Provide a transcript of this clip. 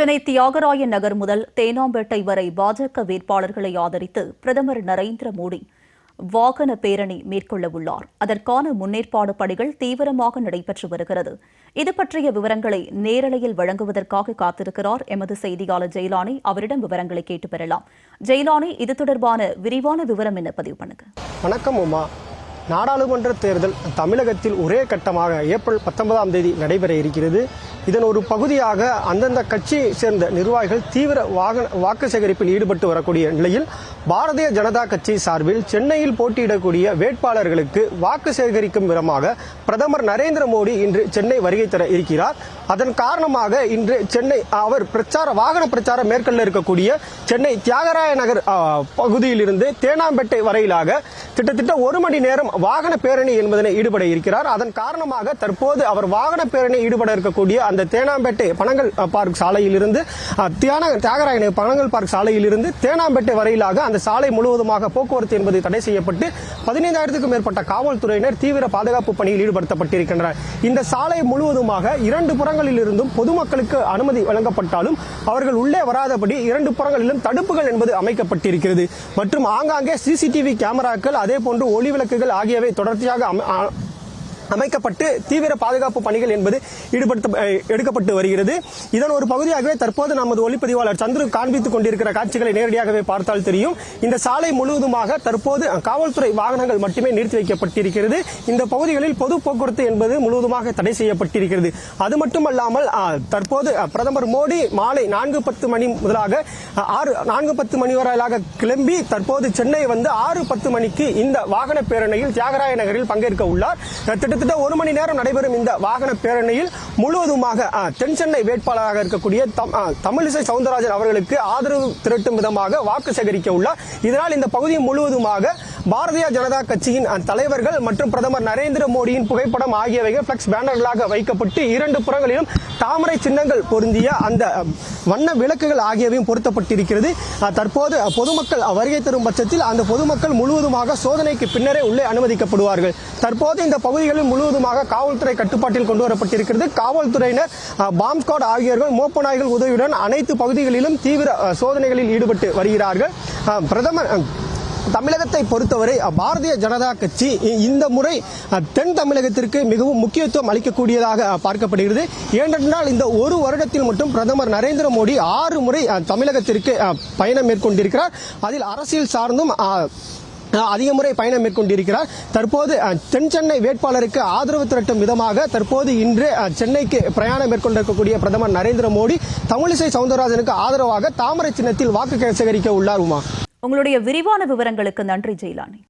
சென்னை தியாகராய நகர் முதல் தேனாம்பேட்டை வரை பாஜக வேட்பாளர்களை ஆதரித்து பிரதமர் நரேந்திர மோடி வாகன பேரணி மேற்கொள்ள உள்ளார். அதற்கான முன்னேற்பாடு பணிகள் தீவிரமாக நடைபெற்று வருகிறது. இது பற்றிய விவரங்களை நேரலையில் வழங்குவதற்காக காத்திருக்கிறார். எமது செய்தியாளர் ஜெயலானி அவரிடம் விவரங்களை கேட்டு பெறலாம். ஜெயலானி இது தொடர்பான விரிவான விவரம் என்ன பதிவு பண்ணுங்க. வணக்கம் உமா. நாடாளுமன்ற தேர்தல் தமிழகத்தில் ஒரே கட்டமாக ஏப்ரல் பத்தொன்பதாம் தேதி நடைபெற இருக்கிறது. இதன் ஒரு பகுதியாக அந்தந்த கட்சியை சேர்ந்த நிர்வாகிகள் தீவிர வாகன வாக்கு சேகரிப்பில் ஈடுபட்டு வரக்கூடிய நிலையில் பாரதிய ஜனதா கட்சி சார்பில் சென்னையில் போட்டியிடக்கூடிய வேட்பாளர்களுக்கு வாக்கு சேகரிக்கும் விதமாக பிரதமர் நரேந்திர மோடி இன்று சென்னை வருகை தர இருக்கிறார். அதன் காரணமாக இன்று சென்னை அவர் பிரச்சார வாகன பிரச்சாரம் மேற்கொள்ள இருக்கக்கூடிய சென்னை தியாகராய நகர் பகுதியிலிருந்து தேனாம்பேட்டை வரையிலாக கிட்டத்தட்ட ஒரு மணி நேரம் வாகன பேரணி என்பதனை ஈடுபட இருக்கிறார். அதன் காரணமாக தற்போது அவர் வாகன பேரணி ஈடுபட இருக்கக்கூடிய அந்த தேனாம்பேட்டை பனங்கல் பார்க் சாலையிலிருந்து அ, தியான தியாகராயனை பனங்கல் பார்க் சாலையிலிருந்து தேனாம்பேட்டை வரையிலாக அந்த சாலை முழுவதுமாக போக்குவரத்து என்பது தடை செய்யப்பட்டு பதினைந்தாயிரத்துக்கும் மேற்பட்ட காவல்துறையினர் தீவிர பாதுகாப்பு பணியில் ஈடுபடுத்தப்பட்டிருக்கின்றனர். இந்த சாலை முழுவதுமாக இரண்டு புறங்களில் இருந்தும் பொதுமக்களுக்கு அனுமதி வழங்கப்பட்டாலும் அவர்கள் உள்ளே வராதபடி இரண்டு புறங்களிலும் தடுப்புகள் என்பது அமைக்கப்பட்டிருக்கிறது. மற்றும் ஆங்காங்கே சிசிடிவி கேமராக்கள் அதே போன்று ஒளி விளக்குகள் ஆகியவை தொடர்ச்சியாக அமைக்கப்பட்டு தீவிர பாதுகாப்பு பணிகள் என்பது ஈடுபடுத்த எடுக்கப்பட்டு வருகிறது. இதன் ஒரு பகுதியாகவே தற்போது நமது ஒளிப்பதிவாளர் சந்துரு காண்பித்துக் கொண்டிருக்கிற காட்சிகளை நேரடியாகவே பார்த்தால் தெரியும். இந்த சாலை முழுவதுமாக தற்போது காவல்துறை வாகனங்கள் மட்டுமே நிறுத்தி வைக்கப்பட்டிருக்கிறது. இந்த பகுதிகளில் பொது போக்குவரத்து என்பது முழுவதுமாக தடை செய்யப்பட்டிருக்கிறது. அது மட்டுமல்லாமல் தற்போது பிரதமர் மோடி மாலை நான்கு பத்து மணி முதலாக ஆறு நான்கு பத்து மணி வரையிலாக கிளம்பி தற்போது சென்னை வந்து ஆறு பத்து மணிக்கு இந்த வாகன பேரணியில் தியாகராய நகரில் பங்கேற்க உள்ளார். கிட்டத்தட்ட ஒரு மணி நேரம் நடைபெறும் இந்த வாகன பேரணியில் முழுவதுமாக அஹ், தென் சென்னை வேட்பாளராக இருக்கக்கூடிய தமிழிசை சவுந்தரராஜன் அவர்களுக்கு ஆதரவு திரட்டும் விதமாக வாக்கு சேகரிக்க உள்ளார். இதனால் இந்த பகுதி முழுவதுமாக பாரதிய ஜனதா கட்சியின் தலைவர்கள் மற்றும் பிரதமர் நரேந்திர மோடியின் புகைப்படம் ஆகியவை பிளக்ஸ் பேனர்களாக வைக்கப்பட்டு இரண்டு புறங்களிலும் தாமரை சின்னங்கள் பொருந்திய அந்த வண்ண விளக்குகள் ஆகியவையும் பொருத்தப்பட்டிருக்கிறது. தற்போது பொதுமக்கள் வருகை தரும் பட்சத்தில் அந்த பொதுமக்கள் முழுவதுமாக சோதனைக்கு பின்னரே உள்ளே அனுமதிக்கப்படுவார்கள். தற்போது இந்த பகுதிகளில் முழுவதுமாக காவல்துறை கட்டுப்பாட்டில் கொண்டு வரப்பட்டிருக்கிறது. காவல்துறையினர் அஹ், பாம்ப் ஸ்குவாட் ஆகியோர்கள் மோப்ப நாய்கள் உதவியுடன் அனைத்து பகுதிகளிலும் தீவிர சோதனைகளில் ஈடுபட்டு வருகிறார்கள். பிரதமர் தமிழகத்தை பொறுத்தவரை பாரதிய ஜனதா கட்சி இந்த முறை தென் தமிழகத்திற்கு மிகவும் முக்கியத்துவம் அளிக்கக்கூடியதாக பார்க்கப்படுகிறது. ஏனென்றால் இந்த ஒரு வருடத்தில் மட்டும் பிரதமர் நரேந்திர மோடி ஆறு முறை தமிழகத்திற்கு பயணம் மேற்கொண்டிருக்கிறார். அதில் அரசியல் சார்ந்தும் அதிக முறை பயணம் மேற்கொண்டிருக்கிறார். தற்போது தென் சென்னை வேட்பாளருக்கு ஆதரவு திரட்டும் விதமாக தற்போது இன்று சென்னைக்கு பிரயாணம் மேற்கொண்டிருக்கக்கூடிய பிரதமர் நரேந்திர மோடி தமிழிசை சவுந்தரராஜனுக்கு ஆதரவாக தாமரை சின்னத்தில் வாக்கு சேகரிக்க உள்ளார் உமா. உங்களுடைய விரிவான விவரங்களுக்கு நன்றி ஜெயலானி.